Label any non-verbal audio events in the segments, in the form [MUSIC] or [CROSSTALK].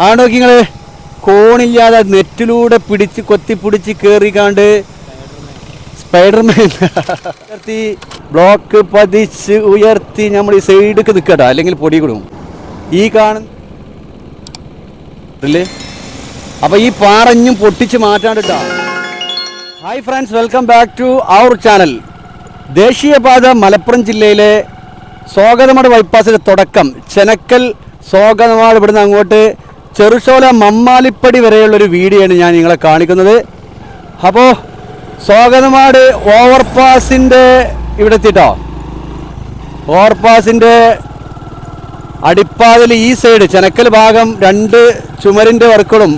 ആ നോക്കി നിങ്ങൾ കോണില്ലാതെ നെറ്റിലൂടെ പിടിച്ച് കൊത്തി പിടിച്ച് കേറിക്കാണ്ട് സ്പൈഡർമാൻ ഉയർത്തി ബ്ലോക്ക് പതിച്ച് ഉയർത്തി നമ്മൾ ഈ സൈഡിക്ക് നിൽക്കട്ടോ അല്ലെങ്കിൽ പൊടി കൊടുക്കും ഈ കാണുന്ന ഇല്ലേ? അപ്പൊ ഈ പാറഞ്ഞും പൊട്ടിച്ച് മാറ്റാണ്ടിട്ടാ. Hi friends welcome back to our channel ദേശീയപാത മലപ്പുറം ജില്ലയിലെ സ്വാഗതമാട് ബൈപ്പാസിന്റെ തുടക്കം. ചെനക്കൽ സ്വാഗതമാട് ഇവിടുന്ന് അങ്ങോട്ട് ചെറുശോല മമ്മാലിപ്പടി വരെയുള്ള ഒരു വീഡിയോ ആണ് ഞാൻ നിങ്ങളെ കാണിക്കുന്നത്. അപ്പോൾ സ്വാഗതമാട് ഓവർപാസിന്റെ ഇവിടെ എത്തിട്ടോ ഓവർപാസിന്റെ അടിപ്പാതിൽ ഈ സൈഡ് ചെനക്കൽ ഭാഗം രണ്ട് ചുമരിന്റെ വർക്കുകളും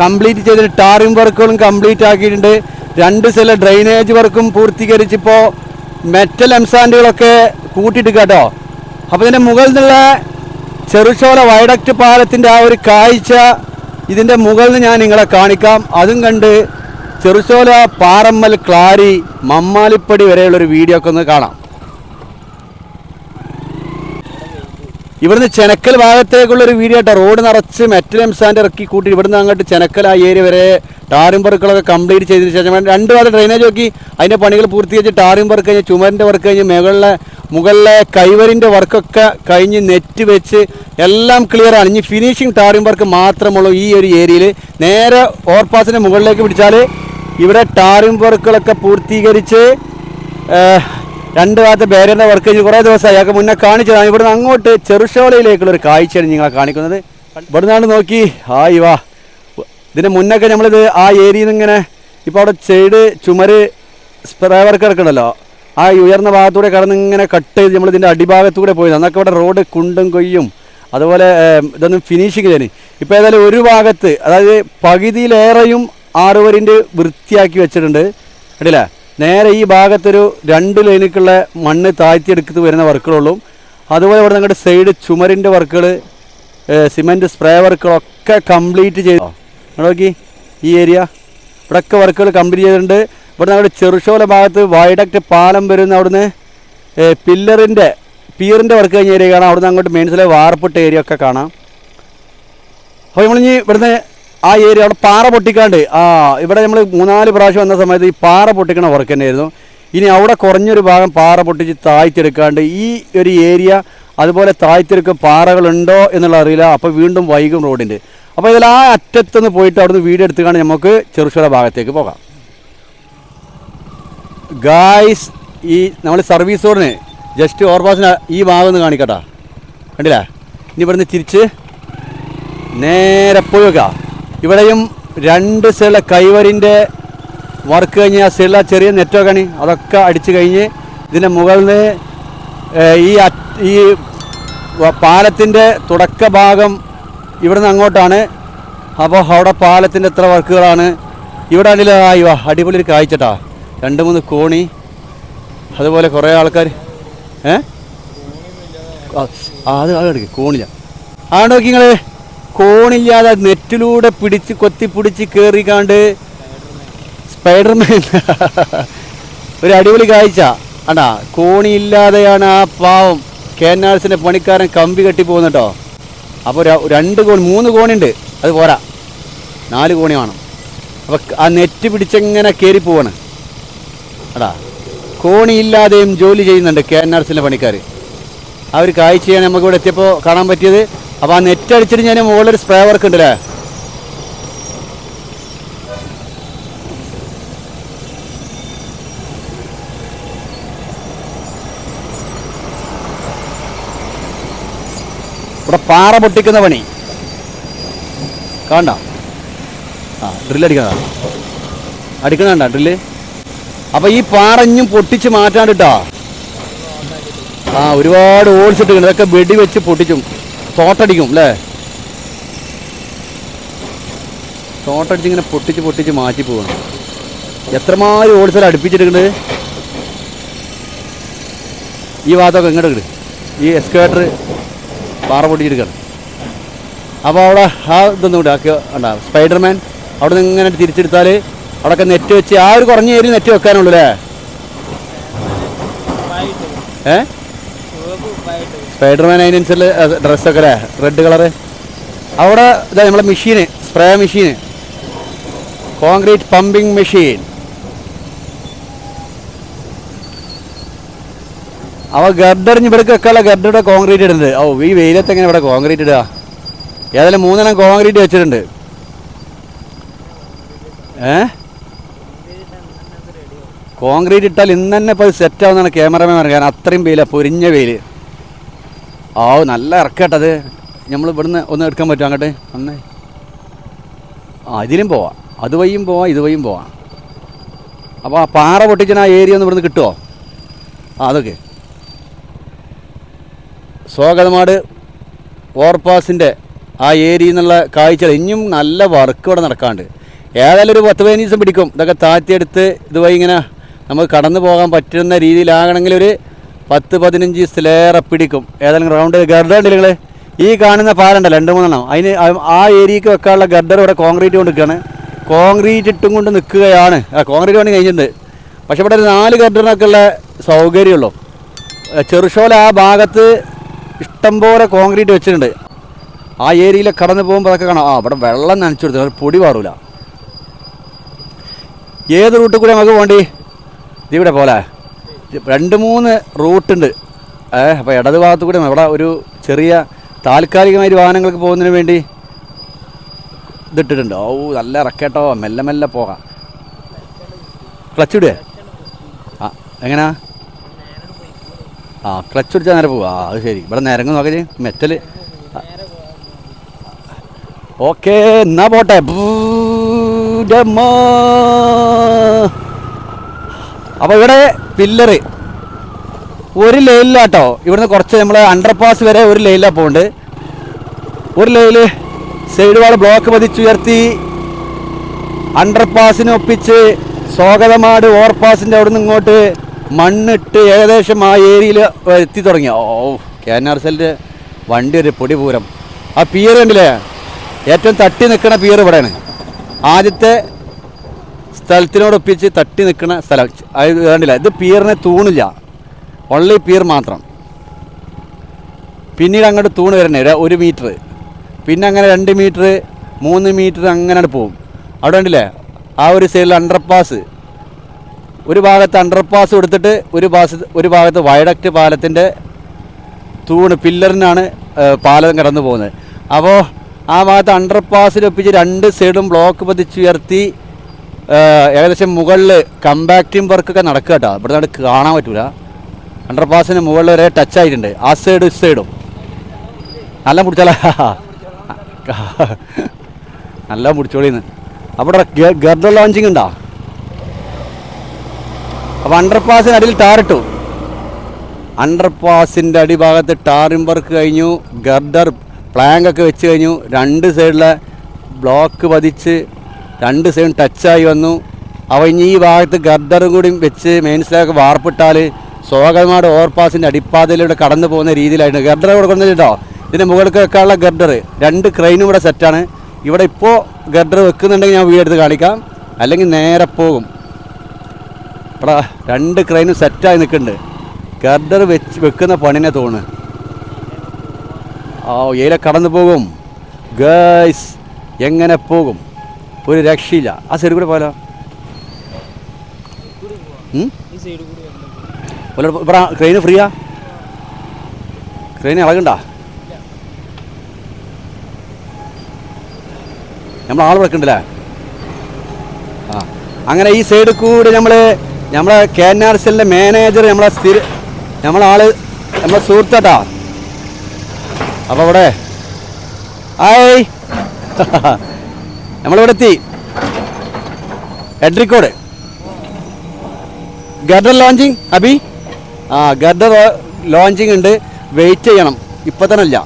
കംപ്ലീറ്റ് ചെയ്തിട്ട് ടാറിംഗ് വർക്കുകളും കംപ്ലീറ്റ് ആക്കിയിട്ടുണ്ട്. രണ്ട് ചില ഡ്രെയിനേജ് വർക്കും പൂർത്തീകരിച്ചിപ്പോൾ മെറ്റൽ എംസാൻഡുകളൊക്കെ കൂട്ടിയിട്ട് കേട്ടോ അപ്പോൾ ഇതിന്റെ മുകളിൽ നിന്നുള്ള ചെറുചോല വയഡക്റ്റ് പാലത്തിന്റെ ആ ഒരു കാഴ്ച ഇതിന്റെ മുകളിൽ ഞാൻ നിങ്ങളെ കാണിക്കാം. അതും കണ്ട് ചെറുചോല പാറമ്മൽ ക്ലാരി മമ്മാലിപ്പടി വരെയുള്ളൊരു വീഡിയോ ഒക്കെ ഒന്ന് കാണാം. ഇവിടുന്ന് ചെനക്കൽ ഭാഗത്തേക്കുള്ള ഒരു വീഡിയോ കേട്ടോ. റോഡ് നിറച്ച് മെറ്റൽ എംസാൻഡ് ഇറക്കി കൂട്ടി. ഇവിടുന്ന് അങ്ങോട്ട് ചെനക്കൽ ആ ഏരിയ വരെ ടാറിംഗ് വർക്കുകളൊക്കെ കംപ്ലീറ്റ് ചെയ്തതിന് ശേഷം. രണ്ട് ഭാഗം ഡ്രെയിനേജ് നോക്കി. അതിന്റെ പണികൾ പൂർത്തീകരിച്ച് ടാറിംഗ് വർക്ക് കഴിഞ്ഞ് ചുമരിന്റെ വർക്ക് കഴിഞ്ഞ് മുകളിലെ മുകളിലെ കൈവരിന്റെ വർക്കൊക്കെ കഴിഞ്ഞ് നെറ്റ് വെച്ച് എല്ലാം ക്ലിയർ ആണ്. ഇനി ഫിനിഷിങ് ടാറിംഗ് വർക്ക് മാത്രമുള്ളൂ ഈ ഒരു ഏരിയയിൽ നേരെ ഓവർപാസിന്റെ മുകളിലേക്ക് പിടിച്ചാൽ ഇവിടെ ടാറിംഗ് വർക്കുകളൊക്കെ പൂർത്തീകരിച്ച് രണ്ട് ഭാഗത്ത് ബാരിയറിന്റെ വർക്ക് കഴിഞ്ഞ് കുറേ ദിവസമായി അയാൾക്ക് മുന്നേ കാണിച്ചതാണ്. ഇവിടുന്ന് അങ്ങോട്ട് ചെറുശോലയിലേക്കുള്ള ഒരു കാഴ്ചയാണ് നിങ്ങളെ കാണിക്കുന്നത്. ഇവിടുന്നാണ് നോക്കി. ഹായ് വാ. ഇതിന്റെ മുന്നൊക്കെ നമ്മളിത് ആ ഏരിയയിൽ നിന്ന് ഇങ്ങനെ ഇപ്പോൾ അവിടെ സൈഡ് ചുമര് സ്പ്രേ വർക്ക് ഇറക്കണല്ലോ ആ ഉയർന്ന ഭാഗത്തൂടെ കടന്ന് ഇങ്ങനെ കട്ട് ചെയ്ത് നമ്മൾ ഇതിന്റെ അടിഭാഗത്തൂടെ പോയി. അന്നൊക്കെ ഇവിടെ റോഡ് കുണ്ടും കൊയ്യും. അതുപോലെ ഇതൊന്നും ഫിനിഷിങ് ചെയ്യാൻ ഇപ്പോൾ ഏതായാലും ഒരു ഭാഗത്ത് അതായത് പകുതിയിലേറെയും ആറുവരിന്റെ വൃത്തിയാക്കി വെച്ചിട്ടുണ്ട്. കണ്ടില്ലേ? നേരെ ഈ ഭാഗത്തൊരു രണ്ട് ലൈനിക്കുള്ള മണ്ണ് താഴ്ത്തിയെടുത്ത് വരുന്ന വർക്കുകളുള്ളൂ. അതുപോലെ ഇവിടെ നിങ്ങളുടെ സൈഡ് ചുമരിന്റെ വർക്കുകൾ സിമെന്റ് സ്പ്രേ വർക്കുകളൊക്കെ കംപ്ലീറ്റ് ചെയ്തു. നോക്കി ഈ ഏരിയ ഇവിടെയൊക്കെ വർക്കുകൾ കംപ്ലീറ്റ് ചെയ്തിട്ടുണ്ട്. ഇവിടെ നമ്മുടെ ചെറുശോല ഭാഗത്ത് വൈഡക്റ്റ് പാലം വരുന്ന അവിടുന്ന് പില്ലറിന്റെ പീറിന്റെ വർക്ക് കഴിഞ്ഞ ഏരിയ കാണാം. അവിടുന്ന് അങ്ങോട്ട് മെയിൻസിലെ വാർപ്പിട്ട ഏരിയ ഒക്കെ കാണാം. അപ്പോൾ നമ്മളിനി ഇവിടുന്ന് ആ ഏരിയ അവിടെ പാറ പൊട്ടിക്കാണ്ട് ആ ഇവിടെ നമ്മൾ മൂന്നാൽ പ്രാവശ്യം വന്ന സമയത്ത് ഈ പാറ പൊട്ടിക്കണ വർക്ക് തന്നെയായിരുന്നു. ഇനി അവിടെ കുറഞ്ഞൊരു ഭാഗം പാറ പൊട്ടിച്ച് താഴ്ത്തിയെടുക്കാണ്ട് ഈ ഒരു ഏരിയ അതുപോലെ താഴ്ത്തിയെടുക്കുക പാറകളുണ്ടോ എന്നുള്ള അറിയില്ല. അപ്പോൾ വീണ്ടും വൈകും റോഡിന്റെ അപ്പോൾ ഇതിൽ ആ അറ്റത്തുനിന്ന് പോയിട്ട് അവിടുന്ന് വീട് എടുത്തുകൊണ്ട് നമുക്ക് ചെറുശ്ശോല ഭാഗത്തേക്ക് പോകാം. ഗായ്സ് ഈ നമ്മൾ സർവീസ് റോഡിന് ജസ്റ്റ് ഓവർപാസിന് ഈ ഭാഗം ഒന്ന് കാണിക്കട്ടാ. കണ്ടില്ലേ? ഇനി ഇവിടുന്ന് തിരിച്ച് നേരെ പോയി വെക്കാം ഇവിടെയും രണ്ട് സൈഡിലെ കൈവരിന്റെ വർക്ക് കഴിഞ്ഞ് ആ സൈഡിലെ ചെറിയ നെറ്റൊക്കെയാണ് അതൊക്കെ അടിച്ചു കഴിഞ്ഞ് ഇതിന്റെ മുകളിൽ ഈ ഈ പാലത്തിന്റെ തുടക്ക ഭാഗം ഇവിടുന്ന് അങ്ങോട്ടാണ്. അപ്പോൾ അവിടെ പാലത്തിന്റെ എത്ര വർക്കുകളാണ്. ഇവിടെ ആണെങ്കിൽ അയ്യോ അടിപൊളി ഒരു കാഴ്ചട്ടാ. രണ്ട് മൂന്ന് കോണി അതുപോലെ കുറേ ആൾക്കാർ ഏ? അത് എടുക്ക് കോണില്ല. ആ നോക്കി നിങ്ങൾ കോണില്ലാതെ നെറ്റിലൂടെ പിടിച്ച് കൊത്തി പിടിച്ച് കയറിക്കാണ്ട് സ്പൈഡർമാൻ. ഒരു അടിപൊളി കാഴ്ച. ആണ്ടാ കോണിയില്ലാതെയാണ് ആ പാവം കേനാൾസിന്റെ പണിക്കാരൻ കമ്പി കെട്ടി പോകുന്നുട്ടോ അപ്പോൾ രണ്ട് കോണി മൂന്ന് കോണിയുണ്ട് അത് പോരാ. നാല് കോണി വേണം. അപ്പോൾ ആ നെറ്റ് പിടിച്ചെങ്ങനെ കയറി പോവാണ്? അടാ കോണിയില്ലാതെയും ജോലി ചെയ്യുന്നുണ്ട് കെ എൻ ആർ സിന്റെ പണിക്കാർ ആ ഒരു കാഴ്ചയാണ് നമുക്ക് ഇവിടെ എത്തിയപ്പോൾ കാണാൻ പറ്റിയത്. അപ്പോൾ ആ നെറ്റ് അടിച്ചിട്ട് ഞാൻ മുകളിലൊരു സ്പ്രേ വർക്ക് ഉണ്ടല്ലേ? ഇവിടെ പാറ പൊട്ടിക്കുന്ന പണി. കാണ്ട? ആ ഡ്രില്ല് അടിക്കണ അടിക്കണണ്ട ഡ്രില്ല് അപ്പോൾ ഈ പാറഞ്ഞും പൊട്ടിച്ച് മാറ്റാണ്ടിട്ടാ ആ ഒരുപാട് ഓടിച്ചിട്ടുണ്ട് ഇതൊക്കെ വെടി വെച്ച് പൊട്ടിച്ചും. തോട്ടടിക്കും അല്ലേ? തോട്ടടിച്ച് ഇങ്ങനെ പൊട്ടിച്ച് പൊട്ടിച്ച് മാറ്റി പോകണം എത്രമാതിരി ഓടിച്ചാൽ അടുപ്പിച്ചിട്ടുണ്ട് ഈ ഭാഗത്തൊക്കെ ഇങ്ങോട്ട് ഇങ്ങട്. ഈ എക്സ്കവേറ്റർ പാറ പൊട്ടിച്ചെടുക്കണം. അപ്പോൾ അവിടെ ആ ഇതൊന്നും കൂടി ആക്കി ഉണ്ടാ സ്പൈഡർമാൻ അവിടെ നിന്ന് ഇങ്ങനെ തിരിച്ചെടുത്താൽ അവിടെയൊക്കെ നെറ്റ് വെച്ച് ആ ഒരു കുറഞ്ഞ ഏരിയ നെറ്റ് വെക്കാനുള്ളൂ അല്ലേ? ഏ? സ്പൈഡർമാൻ അതിനനുസരിച്ച് ഡ്രസ്സൊക്കെ അല്ലേ? റെഡ് കളറ് അവിടെ ഇതാ നമ്മളെ machine spray machine concrete pumping machine അവ ഗർഡറിഞ്ഞ് ഇവിടെ വെക്കാനുള്ള ഗർഡറുടെ കോൺക്രീറ്റ് ഇടുന്നത്. ഓ ഈ വെയിലത്ത് എങ്ങനെ ഇവിടെ കോൺക്രീറ്റ് ഇടുക? ഏതായാലും മൂന്നെണ്ണം കോൺക്രീറ്റ് വെച്ചിട്ടുണ്ട്. ഏ? കോൺക്രീറ്റ് ഇട്ടാൽ ഇന്ന് തന്നെ ഇപ്പോൾ സെറ്റ് ആവുന്നതാണ് ക്യാമറമാൻ കാരണം അത്രയും വെയിലാണ് പൊരിഞ്ഞ വെയിൽ ആ നല്ല ഇറക്കട്ടത്. നമ്മൾ ഇവിടുന്ന് ഒന്ന് എടുക്കാൻ പറ്റും അങ്ങോട്ട്? അന്ന് ആ ഇതിലും പോവാം. അതുവഴിയും പോവാം ഇതുവഴിയും പോവാം. അപ്പോൾ ആ പാറ പൊട്ടിച്ചിന് ആ ഏരിയ ഒന്ന് ഇവിടുന്ന് കിട്ടുമോ ആ അതൊക്കെ. സ്വാഗതമാട് ഓവർപാസിന്റെ ആ ഏരിയയിൽ നിന്നുള്ള കാഴ്ചകൾ. ഇനിയും നല്ല വർക്ക് ഇവിടെ നടക്കാണ്ട് ഏതായാലും ഒരു പത്ത് പതിനഞ്ച് ദിവസം പിടിക്കും. ഇതൊക്കെ താഴ്ത്തിയെടുത്ത് ഇതുവഴി ഇങ്ങനെ നമുക്ക് കടന്നു പോകാൻ പറ്റുന്ന രീതിയിലാകണമെങ്കിൽ ഒരു പത്ത് പതിനഞ്ച് ദിവസത്തിലേറെ പിടിക്കും. ഏതായാലും റൗണ്ട് ഗർഡർ നിങ്ങൾ ഈ കാണുന്ന പാലുണ്ട് രണ്ട് മൂന്നെണ്ണം. അതിന് ആ- ഏരിയക്ക് വെക്കാനുള്ള ഗർഡർ ഇവിടെ കോൺക്രീറ്റ് കൊണ്ട് നിൽക്കുകയാണ് കോൺക്രീറ്റ് ഇട്ടും കൊണ്ട് നിൽക്കുകയാണ്. ആ കോൺക്രീറ്റ് പണി കഴിഞ്ഞിട്ടുണ്ട്. പക്ഷേ ഇവിടെ ഒരു നാല് ഗർഡറിനൊക്കെ ഉള്ള. സൗകര്യമുള്ളൂ ചെറുഷോല ആ ഭാഗത്ത് ഇഷ്ടംപോലെ കോൺക്രീറ്റ് വെച്ചിട്ടുണ്ട്. ആ ഏരിയയിൽ കടന്നു പോകുമ്പോൾ അതൊക്കെ കാണാം. ആ അവിടെ വെള്ളം നനച്ചു കൊടുത്തു. പൊടി പാറൂല. ഏത് റൂട്ടിൽ കൂടെ നമുക്ക് പോകണ്ടി? ഇതിവിടെ പോലെ. രണ്ട് മൂന്ന് റൂട്ടുണ്ട്. അപ്പോൾ ഇടത് ഭാഗത്ത് കൂടെ ഇവിടെ ഒരു ചെറിയ താൽക്കാലികമായി വാഹനങ്ങൾക്ക് പോകുന്നതിന് വേണ്ടി ഇതിട്ടിട്ടുണ്ട്. ഓ നല്ല ഇറക്കേട്ടോ. മെല്ലെ മെല്ലെ പോകാം. ക്ലച്ച് ഇടുക ആ എങ്ങനാ? ആ ക്ലച്ച് പിടിച്ചാൽ നേരെ പോവാ. ആ അത് ശരി. ഇവിടെ നിരങ്ങ് നോക്കി മെറ്റൽ ഓക്കേ എന്നാ പോട്ടെ. അപ്പോൾ ഇവിടെ പില്ലറ് ഒരു ലൈനിലാട്ടോ ഇവിടുന്ന് കുറച്ച് നമ്മൾ അണ്ടർപാസ് വരെ ഒരു ലൈനിലാണ് പോകുന്നുണ്ട് ഒരു ലെയിൽ സൈഡ് വാൾ ബ്ലോക്ക് പതിച്ചുയർത്തി. അണ്ടർപാസിന് ഒപ്പിച്ച് സ്വാഗതമാട് ഓവർപാസിന്റെ അവിടെ നിന്ന് ഇങ്ങോട്ട് മണ്ണിട്ട് ഏകദേശം ആ ഏരിയയിൽ എത്തി തുടങ്ങി. ഓ കെ എൻ ആർ സെല്ലിന്റെ വണ്ടി ഒരു പൊടിപൂരം ആ പിയർ കണ്ടില്ലേ? ഏറ്റവും തട്ടി നിൽക്കുന്ന പിയർ ഇവിടെയാണ്. ആദ്യത്തെ സ്ഥലത്തിനോടൊപ്പിച്ച് തട്ടി നിൽക്കുന്ന സ്ഥലം. അത് വേണ്ടില്ല ഇത് പീറിനെ തൂണില്ല. ഒള്ളി പീർ മാത്രം. പിന്നീട് അങ്ങോട്ട് തൂണ് വരണേ ഒരു- മീറ്റർ പിന്നെ അങ്ങനെ രണ്ട് മീറ്റർ മൂന്ന് മീറ്റർ അങ്ങനെ പോകും അവിടെ കണ്ടില്ലേ ആ ഒരു സൈഡിൽ അണ്ടർപാസ് ഒരു ഭാഗത്ത് അണ്ടർപാസ് കൊടുത്തിട്ട് ഒരു പാസ് ഒരു ഭാഗത്ത് വയഡക്റ്റ് പാലത്തിന്റെ തൂണ് പില്ലറിനാണ് പാലം കടന്നു പോകുന്നത് അപ്പോൾ ആ ഭാഗത്ത് അണ്ടർപാസിൽ ഒപ്പിച്ച് രണ്ട് സൈഡും ബ്ലോക്ക് പതിച്ചുയർത്തി ഏകദേശം മുകളിൽ കമ്പാക്റ്റിംഗ് വർക്കൊക്കെ നടക്കുക കേട്ടോ. ഇവിടെ നിന്ന് കാണാൻ പറ്റൂല. അണ്ടർപാസിന് മുകളിൽ വരെ ടച്ച് ആയിട്ടുണ്ട്. ആ സൈഡും സൈഡും നല്ല മുടിച്ചാല. [LAUGHS] നല്ല പിടിച്ചോളിന്ന് അവിടെ ഗർഡർ ലോഞ്ചിങ് ഉണ്ടോ? അപ്പോൾ അണ്ടർപാസിന് അടിയിൽ ടാറിട്ടു അണ്ടർപാസിന്റെ അടിഭാഗത്ത് ടാറിംഗ് വർക്ക് കഴിഞ്ഞു. ഗർഡർ പ്ലാങ്ക് ഒക്കെ വെച്ച് കഴിഞ്ഞു. രണ്ട് സൈഡിലെ ബ്ലോക്ക് പതിച്ച് രണ്ട് സൈഡും ടച്ചായി വന്നു. അവ ഇനി ഈ ഭാഗത്ത് ഗർദറും കൂടി വെച്ച് മെയിൻസിലൊക്കെ വാർപ്പിട്ടാൽ സ്വാഗതമാട് ഓവർപാസിന്റെ അടിപ്പാതയിലൂടെ കടന്നു പോകുന്ന രീതിയിലായിട്ട് ഗർഡർ കൊണ്ടുവന്നിട്ടോ ഇതിന്റെ മുകളിലേക്ക് വെക്കാനുള്ള ഗർഡർ രണ്ട് ക്രെയിനും ഇവിടെ സെറ്റാണ് ഇവിടെ ഇപ്പോൾ ഗർഡർ വെക്കുന്നുണ്ടെങ്കിൽ ഞാൻ വീട് എടുത്ത് കാണിക്കാം. അല്ലെങ്കിൽ നേരെ പോകും. ഇവിടെ രണ്ട് ക്രെയിനും സെറ്റായി നിൽക്കുന്നുണ്ട്. ഗർഡർ വെച്ച് വെക്കുന്ന പണിനെ തോന്നുന്നു ആ ഏല കടന്നു പോകും. ഗേസ് എങ്ങനെ പോകും? ഒരു രക്ഷയില്ല. ആ സൈഡ് കൂടെ പോയാലോ? ക്രെയിന് ഫ്രീയാ ക്രെയിന് ഇളകണ്ട? നമ്മൾ ആൾ വെക്കണ്ടല്ലേ ആ. അങ്ങനെ ഈ സൈഡിൽ കൂടെ നമ്മൾ നമ്മളെ കെ എൻ ആർ സെല്ലിന്റെ മാനേജർ നമ്മളെ സ്ഥിര നമ്മളെ ആൾ നമ്മളെ സുഹൃത്താട്ടാ. അപ്പോൾ അവിടെ ഹായ്. [LAUGHS] നമ്മളിവിടെ എത്തി എഡ്രിക്കോട് ഗർഡർ ലോഞ്ചിങ് അബി ആ ഗർഡർ ലോഞ്ചിങ് ഉണ്ട്. വെയിറ്റ് ചെയ്യണം. ഇപ്പം തന്നെ അല്ല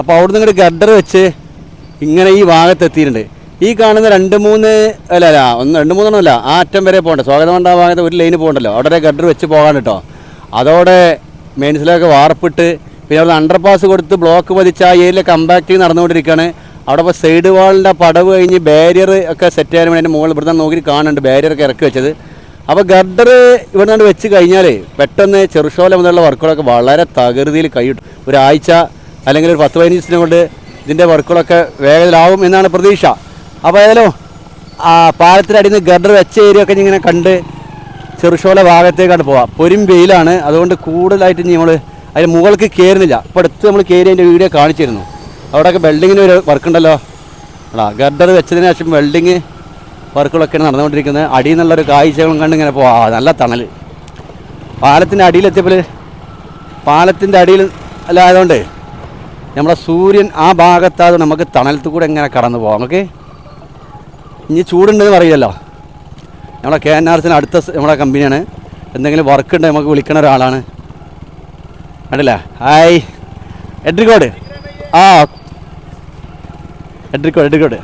അപ്പോൾ നിന്ന് ഇങ്ങോട്ട് ഗർഡർ വെച്ച് ഇങ്ങനെ ഈ ഭാഗത്ത് എത്തിയിട്ടുണ്ട്. ഈ കാണുന്ന രണ്ട് മൂന്ന് അല്ല അല്ല ഒന്ന് രണ്ട് മൂന്നെണ്ണം അല്ല ആ അറ്റം വരെ പോകണ്ട. സ്വാഗതം കൊണ്ട ഭാഗത്ത് ഒരു ലൈന് പോകണ്ടല്ലോ. അവിടെ ഗഡർ വെച്ച് പോകാൻ കേട്ടോ. അതോടെ മെയിൻസിലൊക്കെ വാർപ്പിട്ട് പിന്നെ അവിടെ അണ്ടർപാസ് കൊടുത്ത് ബ്ലോക്ക് പതിച്ച് ആ ഏരിയയിൽ കമ്പാക്റ്റ് നടന്നുകൊണ്ടിരിക്കുകയാണ്. അവിടെ ഇപ്പോൾ സൈഡ് വാളിന്റെ പടവ് കഴിഞ്ഞ് ബാരിയർ ഒക്കെ സെറ്റ് ചെയ്യാൻ വേണ്ടി അതിന്റെ മുകളിൽ ഇവിടുന്ന് നോക്കി കാണുന്നുണ്ട് ബാരിയർ ഒക്കെ ഇറക്കി വെച്ചത്. അപ്പോൾ ഗർഡർ ഇവിടെ നിന്ന് വെച്ച് കഴിഞ്ഞാൽ പെട്ടെന്ന് ചെറുശോല മുതലുള്ള വർക്കുകളൊക്കെ വളരെ തകൃതിയിൽ കഴിയും ഒരാഴ്ച അല്ലെങ്കിൽ ഒരു പത്ത് പതിനഞ്ച് ദിവസം കൊണ്ട് ഇതിന്റെ വർക്കുകളൊക്കെ വേഗത്തിലാവും എന്നാണ് പ്രതീക്ഷ. അപ്പോൾ ഏതായാലും പാലത്തിനടിയിൽ നിന്ന് ഗർഡർ വെച്ച ഏരിയ ഒക്കെ ഇങ്ങനെ കണ്ട് ചെറുശോല ഭാഗത്തേക്കാണ് പോവാം. പൊരും വെയിലാണ്. അതുകൊണ്ട് കൂടുതലായിട്ട് നമ്മൾ അതിന് മുകൾക്ക് കയറുന്നില്ല ഇപ്പോൾ അടുത്ത് നമ്മൾ കയറി അതിന്റെ വീഡിയോ കാണിച്ചിരുന്നു. അവിടെയൊക്കെ വെൽഡിങ്ങിന് ഒരു വർക്ക് ഉണ്ടല്ലോ. ആ ഗർഡർ വെച്ചതിന് ശേഷം വെൽഡിങ് വർക്കുകളൊക്കെയാണ് നടന്നുകൊണ്ടിരിക്കുന്നത്. അടിയിൽ നിന്നുള്ളൊരു കാഴ്ചകളും കണ്ട് ഇങ്ങനെ പോവാം. നല്ല തണൽ പാലത്തിന്റെ അടിയിലെത്തിയപ്പോൾ പാലത്തിന്റെ അടിയിൽ അല്ലായതുകൊണ്ട് നമ്മുടെ സൂര്യൻ ആ ഭാഗത്താതെ നമുക്ക് തണലത്ത് കൂടെ എങ്ങനെ കടന്നു പോകാം നമുക്ക് ഇനി ചൂടുണ്ടെന്ന് പറയില്ലല്ലോ. നമ്മളെ കെ എൻ ആർ സിന് അടുത്ത നമ്മളെ കമ്പനിയാണ്. എന്തെങ്കിലും വർക്ക് ഉണ്ടെങ്കിൽ നമുക്ക് വിളിക്കണ ഒരാളാണ്. കണ്ടില്ലേ? ഹായ് എഡ്രിക്കോട് ആ. എഡ്രിക്കോട് എഡ്രിക്കോട്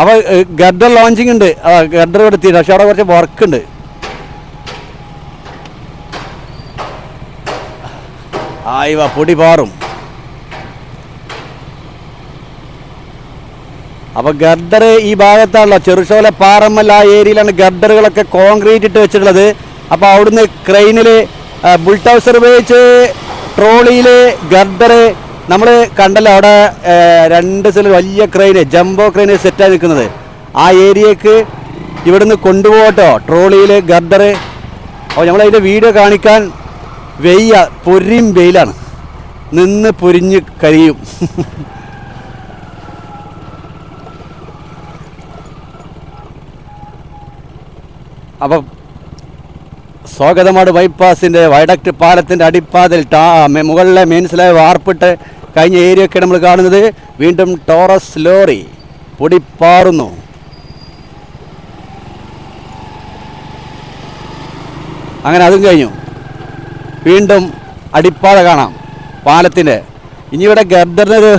അപ്പോൾ ഗഡർ ലോഞ്ചിങ് ഉണ്ട്. ആ ഗഡർ ഇവിടെ പക്ഷേ അവിടെ കുറച്ച് വർക്ക് ഉണ്ട്. ആയി വാ പൊടി പാറും. അപ്പൊ ഗർദർ ഈ ഭാഗത്താണല്ലോ. ചെറുശോല പാറമ്മൽ ആ ഏരിയയിലാണ് ഗർദറുകളൊക്കെ കോൺക്രീറ്റ് ഇട്ട് വെച്ചിട്ടുള്ളത്. അപ്പൊ അവിടുന്ന് ക്രെയിനിൽ ബുൾട്ടൗസർ ഉപയോഗിച്ച് ട്രോളിയിൽ ഗർദർ നമ്മൾ കണ്ടല്ലോ അവിടെ രണ്ട് സ്ഥലം വലിയ ക്രെയിന് ജംബോ ക്രെയിന് സെറ്റായി നിൽക്കുന്നത്. ആ ഏരിയക്ക് ഇവിടുന്ന് കൊണ്ടുപോകട്ടോ ട്രോളിയിൽ ഗർദർ അപ്പോൾ നമ്മൾ അതിന്റെ വീഡിയോ കാണിക്കാൻ വെയ്യ പൊരിയും വെയിലാണ്. നിന്ന് പൊരിഞ്ഞ് കരിയും. [LAUGHS] അപ്പം സ്വാഗതമാട് ബൈപ്പാസിന്റെ വയഡക്ട് പാലത്തിന്റെ അടിപ്പാതിൽ മുകളിലെ മെയിൻസിലായ വാർപ്പിട്ട് കഴിഞ്ഞ ഏരിയയൊക്കെ നമ്മൾ കാണുന്നത്. വീണ്ടും ടോറസ് ലോറി പൊടിപ്പാറുന്നു. അങ്ങനെ അതും കഴിഞ്ഞു. വീണ്ടും അടിപ്പാത കാണാം പാലത്തിന്റെ ഇനി ഇവിടെ ഗർദറിനൊരു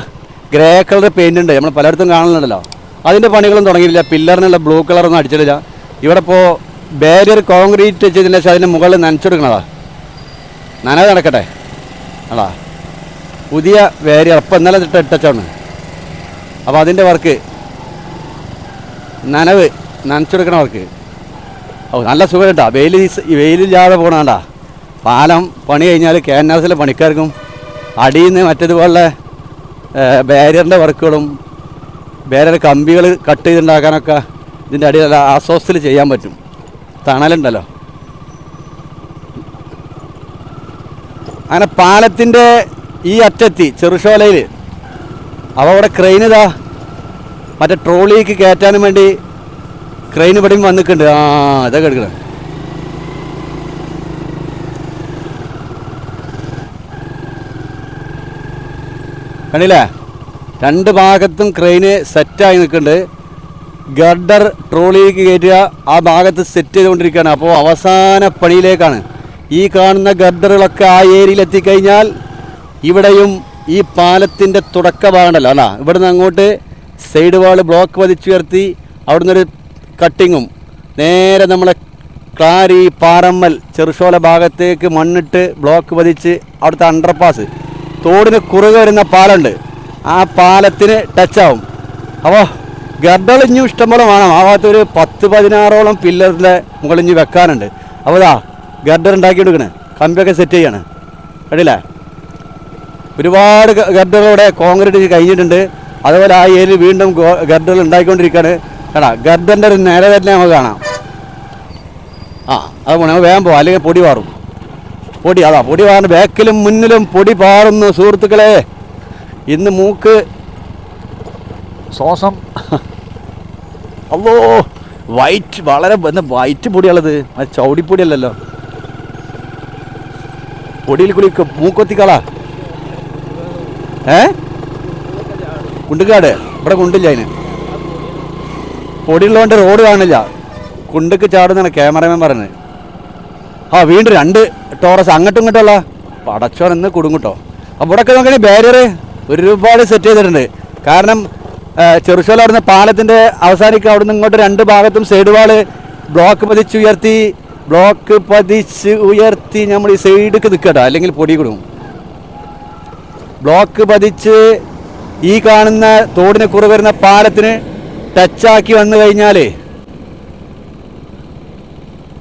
ഗ്രേ കളർ പെയിന്റ് ഉണ്ട്. നമ്മൾ പലയിടത്തും കാണുന്നുണ്ടല്ലോ. അതിന്റെ പണികളും തുടങ്ങിയില്ല പില്ലറിനുള്ള ബ്ലൂ കളറൊന്നും അടിച്ചിട്ടില്ല. ഇവിടെ ഇപ്പോൾ ബാരിയർ കോൺക്രീറ്റ് ചെയ്തതിന് ശേഷം അതിന്റെ മുകളിൽ നനച്ചെടുക്കണതാ. നനവ് നടക്കട്ടെ. അടാ പുതിയ ബാരിയർ അപ്പം ഇന്നലെ ഇട്ട് ഇട്ടച്ചാണ്. അപ്പോൾ അതിന്റെ വർക്ക് നനവ് നനച്ചെടുക്കണ വർക്ക് ഓ നല്ല സുഖം കേട്ടോ. വെയിൽ വെയിലില്ലാതെ പോകണണ്ട പാലം പണി കഴിഞ്ഞാൽ കെ എൻ ആർ പണിക്കാർക്കും അടിയിൽ നിന്ന് മറ്റേതുപോലുള്ള ബാരിയറിന്റെ വർക്കുകളും ബാരിയർ കമ്പികൾ കട്ട് ചെയ്തുണ്ടാക്കാനൊക്കെ ഇതിന്റെ അടിയിൽ ആസ്വസ്ഥത്തിൽ ചെയ്യാൻ പറ്റും. തണലുണ്ടല്ലോ. അങ്ങനെ പാലത്തിന്റെ ഈ അറ്റത്തി ചെറുശോലയിൽ. അപ്പോൾ അവിടെ ക്രെയിൻ ഇതാ. മറ്റേ ട്രോളിക്ക് കയറ്റാനും വേണ്ടി ക്രെയിൻ ഇവിടെയും വന്നിട്ടുണ്ട്. ആ ഇതൊക്കെ എടുക്കണം കണ്ടില്ലേ? രണ്ട് ഭാഗത്തും ക്രെയിന് സെറ്റായി നിൽക്കുന്നുണ്ട്. ഗർഡർ ട്രോളിയിലേക്ക് കയറ്റുക. ആ ഭാഗത്ത് സെറ്റ് ചെയ്തുകൊണ്ടിരിക്കുകയാണ്. അപ്പോൾ അവസാന പണിയിലേക്കാണ്. ഈ കാണുന്ന ഗർഡറുകളൊക്കെ ആ ഏരിയയിൽ എത്തിക്കഴിഞ്ഞാൽ ഇവിടെയും ഈ പാലത്തിന്റെ തുടക്ക ഭാഗമുണ്ടല്ലോ അല്ല? ഇവിടുന്ന് അങ്ങോട്ട് സൈഡ് വാൾ ബ്ലോക്ക് പതിച്ചുയർത്തി അവിടുന്ന് ഒരു കട്ടിങ്ങും നേരെ നമ്മളെ ക്ലാരി പാറമ്മൽ ചെറുശോല ഭാഗത്തേക്ക് മണ്ണിട്ട് ബ്ലോക്ക് പതിച്ച് അവിടുത്തെ അണ്ടർപാസ് തോടിന് കുറുകെ വരുന്ന പാലമുണ്ട്. ആ പാലത്തിന് ടച്ചാവും അപ്പോൾ ഇനിയും ഇഷ്ടംപോലെ വേണം. ആ ഭാഗത്ത് ഒരു പത്ത് പതിനാറോളം പില്ലറിന്റെ മുകളിഞ്ഞ് വെക്കാനുണ്ട്. അപ്പോൾ ഇതാ ഗർഡർ ഉണ്ടാക്കി എടുക്കണേ കമ്പിയൊക്കെ സെറ്റ് ചെയ്യാണ്. കണ്ടില്ലേ? ഒരുപാട് ഗർഡറുകളുടെ കോൺക്രീറ്റ് കഴിഞ്ഞിട്ടുണ്ട്. അതുപോലെ ആ ഏരിയയിൽ വീണ്ടും ഗർഡറുകൾ ഉണ്ടാക്കിക്കൊണ്ടിരിക്കുകയാണ് കേടാ ഗർഡറിന്റെ ഒരു നില തന്നെ നമുക്ക് കാണാം. ആ അത് പോണേ. വേഗം പോവാം. അല്ലെങ്കിൽ പൊടി പാറും പൊടി അതാ പൊടി പാറുന്ന ബാക്കിലും മുന്നിലും പൊടി പാറുന്നു. സുഹൃത്തുക്കളെ ഇന്ന് മൂക്ക് ശ്വാസം അല്ലോ വൈറ്റ് വളരെ എന്താ വൈറ്റ് പൊടിയുള്ളത് അത് ചൗടിപ്പൊടിയല്ലല്ലോ. പൊടിയിൽ കൂടി മൂക്കൊത്തിക്കളാ. ഏ? കുണ്ടുകാട്. ഇവിടെ കുണ്ടില്ല അതിന്. പൊടിയുള്ളതുകൊണ്ട് റോഡ് കാണില്ല. കുണ്ടുക്ക് ചാടുന്നാണ് ക്യാമറമാൻ പറയുന്നത്. ആ വീണ്ടും രണ്ട് ടോറസ് അങ്ങോട്ടും ഇങ്ങോട്ടുള്ള പടച്ചോൻ എന്ന് കുടുങ്ങട്ടോ അപ്പോൾ ഇവിടെയൊക്കെ നോക്കണേ ബാരിയർ ഒരുപാട് സെറ്റ് ചെയ്തിട്ടുണ്ട്. കാരണം ആ, ചെറുശോല അവിടുന്ന് പാലത്തിന്റെ അവസാനിക്കുക അവിടുന്ന് ഇങ്ങോട്ട് രണ്ട് ഭാഗത്തും സൈഡ് വാൾ ബ്ലോക്ക് പതിച്ച് ഉയർത്തി ബ്ലോക്ക് പതിച്ച് ഉയർത്തി നമ്മൾ ഈ സൈഡിലേക്ക് നിൽക്കട്ടോ അല്ലെങ്കിൽ പൊടി കൊടുക്കും. ബ്ലോക്ക് പതിച്ച് ഈ കാണുന്ന തോടിന് കുറവ് വരുന്ന പാലത്തിന് ടച്ചാക്കി വന്നു കഴിഞ്ഞാൽ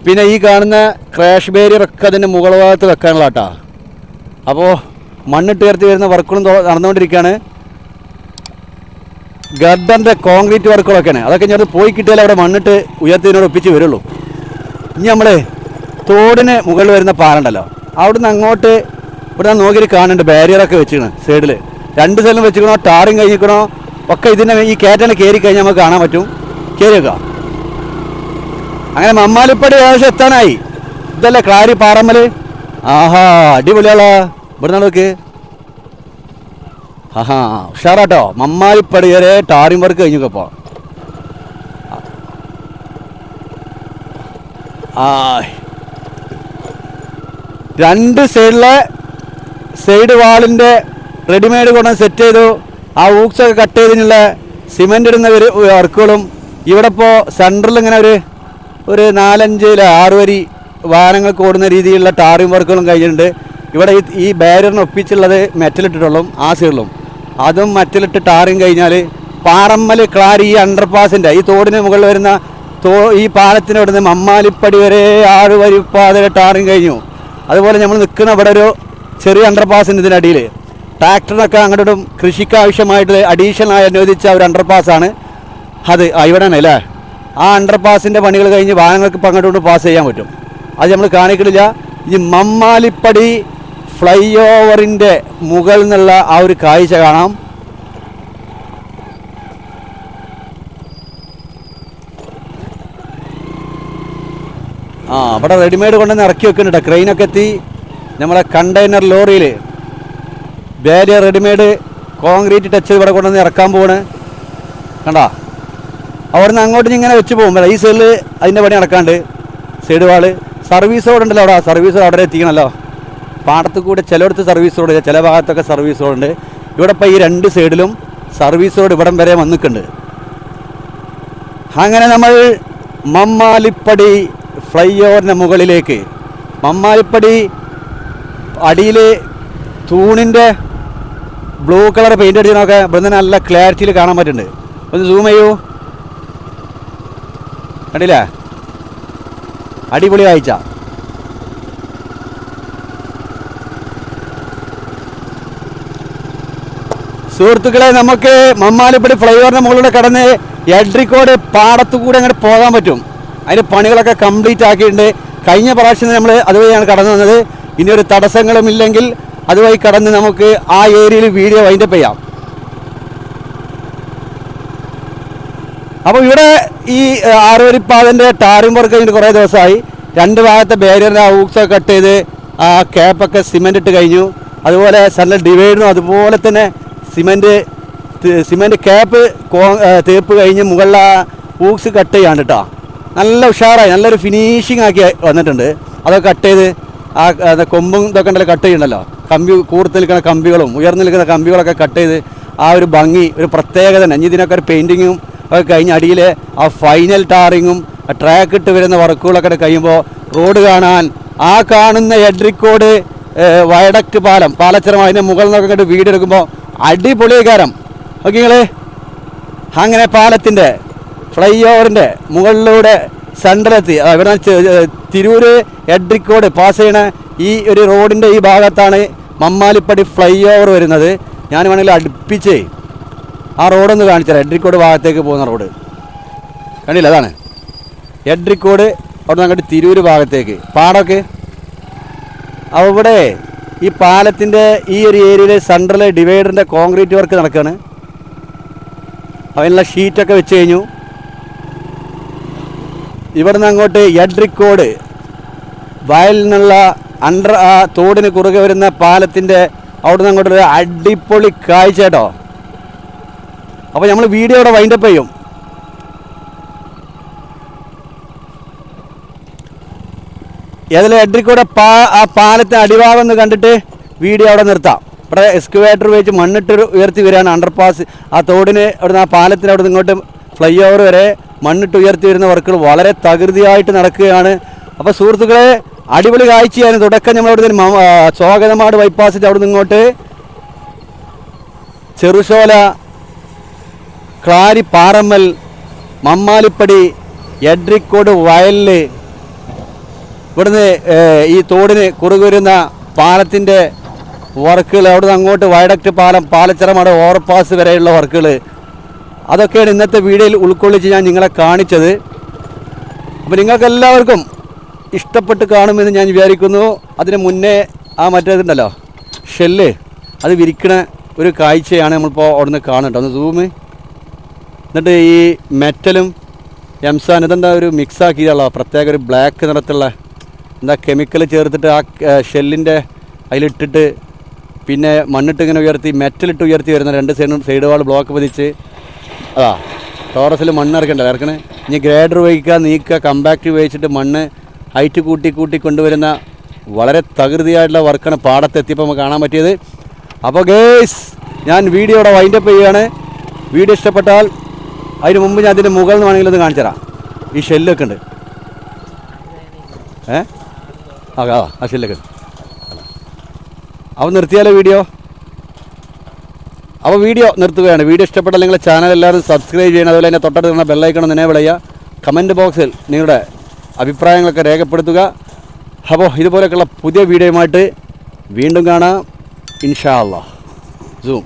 പിന്നെ ഈ കാണുന്ന ക്രാഷ് ബാരിയർ ഒക്കെ അതിന്റെ മുകൾ ഭാഗത്ത് വെക്കാനുള്ള കേട്ടോ അപ്പോൾ മണ്ണിട്ട് ഉയർത്തി വരുന്ന വർക്കുകളും നടന്നുകൊണ്ടിരിക്കുകയാണ്. ഗർഡറിന്റെ കോൺക്രീറ്റ് വർക്കുകളൊക്കെയാണ്. അതൊക്കെ ഞാൻ പോയി കിട്ടിയാലേ അവിടെ മണ്ണിട്ട് ഉയർത്തിനോട് ഒപ്പിച്ച് വരുള്ളൂ. ഇനി നമ്മൾ തോടിന് മുകളിൽ വരുന്ന പാലുണ്ടല്ലോ അവിടുന്ന് അങ്ങോട്ട് ഇവിടെ നോക്കി കാണുന്നുണ്ട് ബാരിയറൊക്കെ വെച്ചിരിക്കണം സൈഡിൽ രണ്ട് സൈഡിലും വെച്ചിരിക്കണോ ടാറിങ് കഴിഞ്ഞിരിക്കണോ ഒക്കെ ഇതിന്റെ ഈ കയറ്റാണ് കയറി കഴിഞ്ഞാൽ നമുക്ക് കാണാൻ പറ്റും. കയറി വെക്കാം അങ്ങനെ മമ്മാലിപ്പടി ഏകദേശം എത്താനായി. ഇതല്ലേ ക്ലാരി പാറമ്മൽ? ആഹാ അടിപൊളിയാളാ. ഇവിടെ നോക്ക്. ആഹാ ഉഷാറാട്ടോ മമ്മാലിപ്പടി വരെ ടാറിംഗ് വർക്ക് കഴിഞ്ഞപ്പോൾ ആ രണ്ട് സൈഡിലെ സൈഡ് വാളിന്റെ റെഡിമെയ്ഡ് കൊണ്ട് സെറ്റ് ചെയ്തു. ആ ഊക്സൊക്കെ കട്ട് ചെയ്തതിനുള്ള സിമെന്റ് ഇടുന്ന ഒരു വർക്കുകളും ഇവിടെ ഇപ്പോൾ സെന്ററിൽ ഇങ്ങനെ ഒരു ഒരു നാലഞ്ച് ആറ് വരി വാഹനങ്ങൾ ഓടുന്ന രീതിയിലുള്ള ടാറിംഗ് വർക്കുകളും കഴിഞ്ഞിട്ടുണ്ട്. ഇവിടെ ഈ ബാരിയറിന് ഒപ്പിച്ചുള്ളത് മെറ്റലിട്ടിട്ടുള്ളൂ ആ സൈഡിലും അതും മറ്റിലിട്ട് ടാറിങ് കഴിഞ്ഞാൽ പാറമ്മൽ ക്ലാരി ഈ അണ്ടർപാസിന്റെ ഈ തോടിന് മുകളിൽ വരുന്ന തോ ഈ പാലത്തിന് ഇവിടുന്ന് മമ്മാലിപ്പടി വരെ ആറ് വരി പാത ടാറിങ് കഴിഞ്ഞു. അതുപോലെ നമ്മൾ നിൽക്കുന്ന ഇവിടെ ഒരു ചെറിയ അണ്ടർപാസിന്റെ ഇതിനടിയിൽ ട്രാക്ടറിനൊക്കെ അങ്ങോട്ടും കൃഷിക്ക് ആവശ്യമായിട്ട് അഡീഷണലായി അനുവദിച്ച ഒരു അണ്ടർപാസാണ് അത്. ഇവിടെയാണ് അല്ലേ? ആ അണ്ടർപാസിന്റെ പണികൾ കഴിഞ്ഞ് വാഹനങ്ങൾക്ക് ഇപ്പം അങ്ങോട്ടും പാസ് ചെയ്യാൻ പറ്റും. അത് നമ്മൾ കാണിക്കണില്ല. ഈ മമ്മാലിപ്പടി ഫ്ലൈ ഓവറിന്റെ മുകളിൽ നിന്നുള്ള ആ ഒരു കാഴ്ച കാണാം. ആ അവിടെ റെഡിമെയ്ഡ് കൊണ്ടുവന്ന് ഇറക്കി വെക്കുന്നുണ്ട്. ക്രെയിനൊക്കെ എത്തി. നമ്മളെ കണ്ടെയ്നർ ലോറിയിൽ ബാരിയർ റെഡിമെയ്ഡ് കോൺക്രീറ്റ് ടച്ച് ഇവിടെ കൊണ്ടുവന്ന് ഇറക്കാൻ പോവാണ്. കണ്ടാ? അവിടുന്ന് അങ്ങോട്ട് ഇങ്ങനെ വെച്ച് പോകുമ്പോൾ ഈ സൈഡിൽ അതിന്റെ പണി നടക്കാണ്ട് സൈഡ് വാൾ. സർവീസ് അവിടെ ഉണ്ടല്ലോ അവിടെ. സർവീസ് അവിടെ എത്തിക്കണല്ലോ. പാടത്ത് കൂടെ ചിലയിടത്ത് സർവീസ് റോഡ് ചില ഭാഗത്തൊക്കെ സർവീസ് റോഡ് ഉണ്ട്. ഇവിടെ ഇപ്പോൾ ഈ രണ്ട് സൈഡിലും സർവീസ് റോഡ് ഇവിടം വരെ വന്നിട്ടുണ്ട്. അങ്ങനെ നമ്മൾ മമ്മാലിപ്പടി ഫ്ലൈ ഓവറിന്റെ മുകളിലേക്ക് മമ്മാലിപ്പടി അടിയിൽ തൂണിന്റെ ബ്ലൂ കളർ പെയിന്റ് അടിച്ചതിനൊക്കെ ഇവിടുന്ന് നല്ല ക്ലാരിറ്റിയിൽ കാണാൻ പറ്റുന്നുണ്ട്. ഒന്ന് സൂം ചെയ്യൂ. കണ്ടില്ലേ? അടിപൊളി കാഴ്ച. സുഹൃത്തുക്കളെ നമുക്ക് മമ്മാലിപ്പടി ഫ്ലൈഓവറിന്റെ മുകളിലൂടെ കടന്ന് എഡ്രിക്കോട് പാടത്തു കൂടെ അങ്ങോട്ട് പോകാൻ പറ്റും. അതിന് പണികളൊക്കെ കംപ്ലീറ്റ് ആക്കിയിട്ടുണ്ട്. കഴിഞ്ഞ പ്രാവശ്യം നമ്മൾ അതുവഴിയാണ് കടന്നു വന്നത്. ഇനി ഒരു തടസ്സങ്ങളും ഇല്ലെങ്കിൽ അതുവഴി കടന്ന് നമുക്ക് ആ ഏരിയയിൽ വീഡിയോ വൈൻഡപ്പ് ചെയ്യാം. അപ്പോൾ ഇവിടെ ഈ ആറുവരിപ്പാതിന്റെ ടാറിംഗ് വർക്ക് കഴിഞ്ഞിട്ട് കുറേ ദിവസമായി. രണ്ട് ഭാഗത്തെ ബാരിയറിന്റെ ഊക്സൊക്കെ കട്ട് ചെയ്ത് ആ ക്യാപ്പൊക്കെ സിമെന്റ് ഇട്ട് കഴിഞ്ഞു. അതുപോലെ നല്ല ഡിവൈഡും അതുപോലെ തന്നെ സിമെന്റ് സിമെന്റ് ക്യാപ്പ് തേപ്പ് കഴിഞ്ഞ് മുകളിൽ ഊക്സ് കട്ട് ചെയ്യാണ്ട് കേട്ടോ നല്ല ഉഷാറായി നല്ലൊരു ഫിനിഷിംഗ് ആക്കി വന്നിട്ടുണ്ട്. അതൊക്കെ കട്ട് ചെയ്ത് ആ കൊമ്പും ഇതൊക്കെ ഉണ്ടല്ലോ കട്ട് ചെയ്യണ്ടല്ലോ. കമ്പി കൂർത്ത് നിൽക്കുന്ന കമ്പികളും ഉയർന്നു നിൽക്കുന്ന കമ്പികളൊക്കെ കട്ട് ചെയ്ത് ആ ഒരു ഭംഗി ഒരു പ്രത്യേകത തന്നെ. ഇനി ഇതിനൊക്കെ ഒരു പെയിന്റിങ്ങും ഒക്കെ കഴിഞ്ഞ് അടിയിൽ ആ ഫൈനൽ ടാറിങ്ങും ട്രാക്ക് ഇട്ട് വരുന്ന വർക്കുകളൊക്കെ കഴിയുമ്പോൾ റോഡ് കാണാൻ ആ കാണുന്ന എഡ്രിക്കോട് വയഡക്ട് പാലം പാലച്ചിറം അതിന്റെ മുകളിൽ നിന്നൊക്കെ കണ്ട് വീട് എടുക്കുമ്പോൾ അടിപൊളികാരം ഓക്കെ അങ്ങനെ പാലത്തിന്റെ ഫ്ലൈ ഓവറിന്റെ മുകളിലൂടെ സെൻട്രലെത്തി. ഇവിടെ തിരൂര് എഡ്രിക്കോട് പാസ് ചെയ്യണ ഈ ഒരു റോഡിന്റെ ഈ ഭാഗത്താണ് മമ്മാലിപ്പടി ഫ്ലൈ ഓവർ വരുന്നത്. ഞാൻ വേണമെങ്കിൽ അടുപ്പിച്ചേ ആ റോഡൊന്ന് കാണിച്ചാൽ എഡ്രിക്കോട് ഭാഗത്തേക്ക് പോകുന്ന റോഡ്. കണ്ടില്ല? അതാണ്. എഡ്രിക്കോട് അവിടെ നിന്ന് അങ്ങോട്ട് തിരൂര് ഭാഗത്തേക്ക്. പാടമൊക്കെ? അവിടെ ഈ പാലത്തിന്റെ ഈ ഒരു ഏരിയയിലെ സെൻട്രൽ ഡിവൈഡറിന്റെ കോൺക്രീറ്റ് വർക്ക് നടക്കുകയാണ് അതിനുള്ള ഷീറ്റൊക്കെ വെച്ച് കഴിഞ്ഞു. ഇവിടുന്ന് അങ്ങോട്ട് എഡ്രിക്കോട് വയലിൽ നിന്നുള്ള അണ്ടർ ആ തോടിന് കുറുകെ വരുന്ന പാലത്തിന്റെ അവിടുന്ന് അങ്ങോട്ടൊരു അടിപൊളി കാഴ്ച കേട്ടോ. അപ്പോൾ നമ്മൾ വീഡിയോ ഇവിടെ വൈൻഡപ്പ് ചെയ്യും. ഏതായാലും കൂടെ പാ ആ പാലത്തെ അടിഭാഗം എന്ന് കണ്ടിട്ട് വീഡിയോ അവിടെ നിർത്താം. ഇവിടെ എക്സ്കുവേറ്റർ വെച്ച് മണ്ണിട്ട് ഉയർത്തി വരികയാണ് അണ്ടർപാസ് ആ തോടിന് അവിടുന്ന് ആ പാലത്തിന് അവിടെ ഇങ്ങോട്ട് ഫ്ലൈ ഓവർ വരെ മണ്ണിട്ട് ഉയർത്തി വരുന്ന വർക്കുകൾ വളരെ തകൃതിയായിട്ട് നടക്കുകയാണ്. അപ്പോൾ സുഹൃത്തുക്കളെ അടിപൊളി കാഴ്ചയാണ്. തുടക്കം നമ്മൾ അവിടെ നിന്ന് സ്വാഗതമാട് ബൈപ്പാസിന്റെ അവിടെ ഇങ്ങോട്ട് ചെറുശോല ക്ലാരി പാറമ്മൽ മമ്മാലിപ്പടി എഡ്രിക്കോട് വയലിൽ ഇവിടുന്ന് ഈ തോടിന് കുറുകെ വരുന്ന പാലത്തിന്റെ വർക്കുകൾ അവിടുന്ന് അങ്ങോട്ട് വയഡക്റ്റ് പാലം പാലച്ചിറമട ഓവർപാസ് വരെയുള്ള വർക്കുകൾ. അതൊക്കെയാണ് ഇന്നത്തെ വീഡിയോയിൽ ഉൾക്കൊള്ളിച്ച് ഞാൻ നിങ്ങളെ കാണിച്ചത്. അപ്പോൾ നിങ്ങൾക്ക് എല്ലാവർക്കും ഇഷ്ടപ്പെട്ട് കാണുമെന്ന് ഞാൻ വിചാരിക്കുന്നു. അതിന് മുന്നേ ആ മറ്റേതുണ്ടല്ലോ ഷെല്ല് അത് വിരിക്കണ ഒരു കാഴ്ചയാണ് നമ്മളിപ്പോൾ അവിടുന്ന് കാണുന്നുണ്ട് ഒന്ന് സൂമ് എന്നിട്ട് ഈ മെറ്റലും എംസാൻ ഇതെന്താ ഒരു മിക്സ് പ്രത്യേക ഒരു ബ്ലാക്ക് നിറത്തുള്ള എന്താ കെമിക്കൽ ചേർത്തിട്ട് ആ ഷെല്ലിന്റെ അതിലിട്ടിട്ട് പിന്നെ മണ്ണിട്ട് ഇങ്ങനെ ഉയർത്തി മെറ്റലിട്ട് ഉയർത്തി വരുന്ന രണ്ട് സൈഡും സൈഡ് വാൾ ബ്ലോക്ക് പതിച്ച്. അതാ ടോറസിൽ മണ്ണ് ഇറക്കണ്ടല്ലോ ഇറക്കണേ. ഇനി ഗ്രേഡർ ഉപയോഗിക്കുക നീക്കുക കമ്പാക്റ്റ് ഉപയോഗിച്ചിട്ട് മണ്ണ് ഹൈറ്റ് കൂട്ടി കൂട്ടി കൊണ്ടുവരുന്ന വളരെ തകൃതിയായിട്ടുള്ള വർക്കാണ് പാടത്തെത്തിയപ്പോൾ നമുക്ക് കാണാൻ പറ്റിയത്. അപ്പോൾ ഗേസ് ഞാൻ വീഡിയോയുടെ വൈൻഡപ്പ് ചെയ്യുകയാണ്. വീഡിയോ ഇഷ്ടപ്പെട്ടാൽ അതിന് മുമ്പ് ഞാൻ അതിന്റെ മുകളിൽ നിന്ന് വേണമെങ്കിൽ ഒന്ന് കാണിച്ചു തരാം ഈ ഷെല്ലൊക്കെ ഉണ്ട്. ഏ? ആ ആ അപ്പോൾ നിർത്തിയാലോ വീഡിയോ? അപ്പോൾ വീഡിയോ നിർത്തുകയാണ്. വീഡിയോ ഇഷ്ടപ്പെട്ടാൽ ചാനൽ എല്ലാവരും സബ്സ്ക്രൈബ് ചെയ്യണം. അതുപോലെ തന്നെ തൊട്ടടുത്ത് നിന്ന ബെല്ലൈക്കണം എന്നെ വിളയുക കമന്റ് ബോക്സിൽ നിങ്ങളുടെ അഭിപ്രായങ്ങളൊക്കെ രേഖപ്പെടുത്തുക. അപ്പോൾ ഇതുപോലെയൊക്കെയുള്ള പുതിയ വീഡിയോയുമായിട്ട് വീണ്ടും കാണാം. ഇൻഷാ അള്ളാഹ്. സൂം